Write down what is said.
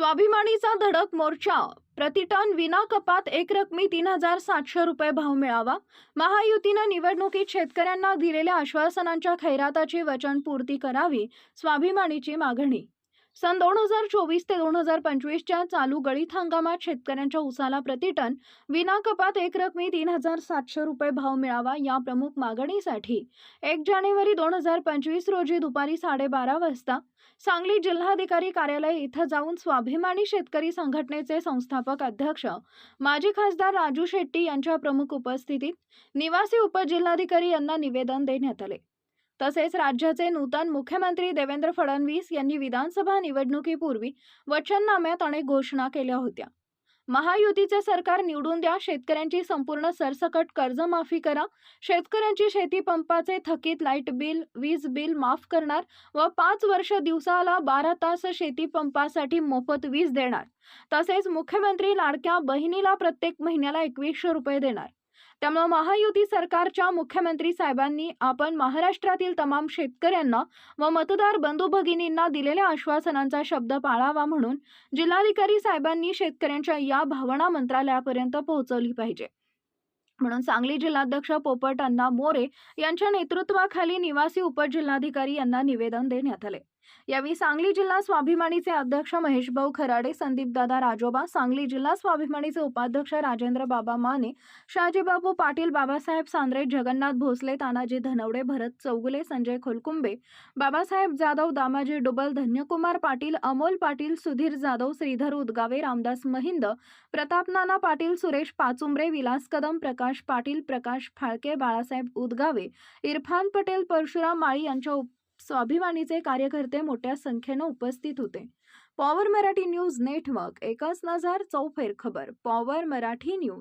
स्वाभिमानीचा धडक मोर्चा. प्रतिटन विना कपात एक रकमी तीन हजार सातशे रुपये भाव मिळावा. महायुतीनं निवडणुकीत शेतकऱ्यांना दिलेल्या आश्वासनांच्या खैराताची वचनपूर्ती करावी स्वाभिमानीची मागणी सन दोन हजार चोवीस ते दोन हजार पंचवीसच्या चालू गळीत हंगामात शेतकऱ्यांच्या उसाला प्रतिटन विना कपात एक रकमी तीन हजार सातशे रुपये भाव मिळावा या प्रमुख मागणीसाठी. एक जानेवारी दोन हजार पंचवीस रोजी दुपारी साडेबारा वाजता सांगली जिल्हाधिकारी कार्यालय इथं जाऊन स्वाभिमानी शेतकरी संघटनेचे संस्थापक अध्यक्ष माजी खासदार राजू शेट्टी यांच्या प्रमुख उपस्थितीत निवासी उपजिल्हाधिकारी यांना निवेदन देण्यात आले. तसेच राज्याचे नूतन मुख्यमंत्री देवेंद्र फडणवीस यांनी विधानसभा निवडणुकीपूर्वी वचननाम्यात अनेक घोषणा केल्या होत्या. महायुतीचे सरकार निवडून द्या शेतकऱ्यांची संपूर्ण सरसकट कर्जमाफी करा शेतकऱ्यांची शेती पंपाचे थकीत लाइट बिल वीज बिल माफ करणार व पाच वर्ष दिवसाला बारा तास शेती पंपासाठी मोफत वीज देणार. तसेच मुख्यमंत्री लाडक्या बहिणीला प्रत्येक महिन्याला एकवीसशे रुपये देणार. त्यामुळे महायुती सरकारच्या मुख्यमंत्री साहेबांनी आपण महाराष्ट्रातील तमाम शेतकऱ्यांना व मतदार बंधू भगिनींना दिलेल्या आश्वासनांचा शब्द पाळावा म्हणून जिल्हाधिकारी साहेबांनी शेतकऱ्यांच्या या भावना मंत्रालयापर्यंत पोहोचवली पाहिजे. म्हणून सांगली जिल्हाध्यक्ष पोपट अण्णा मोरे यांच्या नेतृत्वाखाली निवासी उपजिल्हाधिकारी यांना निवेदन देण्यात आले. यावेळी सांगली जिल्हा स्वाभिमानीचे अध्यक्ष महेशभाऊ खराडे संदीपदादा राजोबा सांगली जिल्हा स्वाभिमानीचे उपाध्यक्ष राजेंद्र बाबा माने शहाजीबाबू पाटील बाबासाहेब सांद्रे जगन्नाथ भोसले तानाजी धनवडे भरत चौगुले संजय खोलकुंबे बाबासाहेब जाधव दामाजी डुबल धन्यकुमार पाटील अमोल पाटील सुधीर जाधव श्रीधर उदगावे रामदास महिंद प्रतापनाना पाटील सुरेश पाचुंबरे विलास कदम प्रकाश पाटील प्रकाश फाळके बाळासाहेब उदगावे इरफान पटेल परशुराम माळी यांच्या स्वाभिमानीचे कार्यकर्ते मोठ्या संख्येनं उपस्थित होते. पॉवर मराठी न्यूज नेटवर्क एकच नजर चौफेर खबर पॉवर मराठी न्यूज.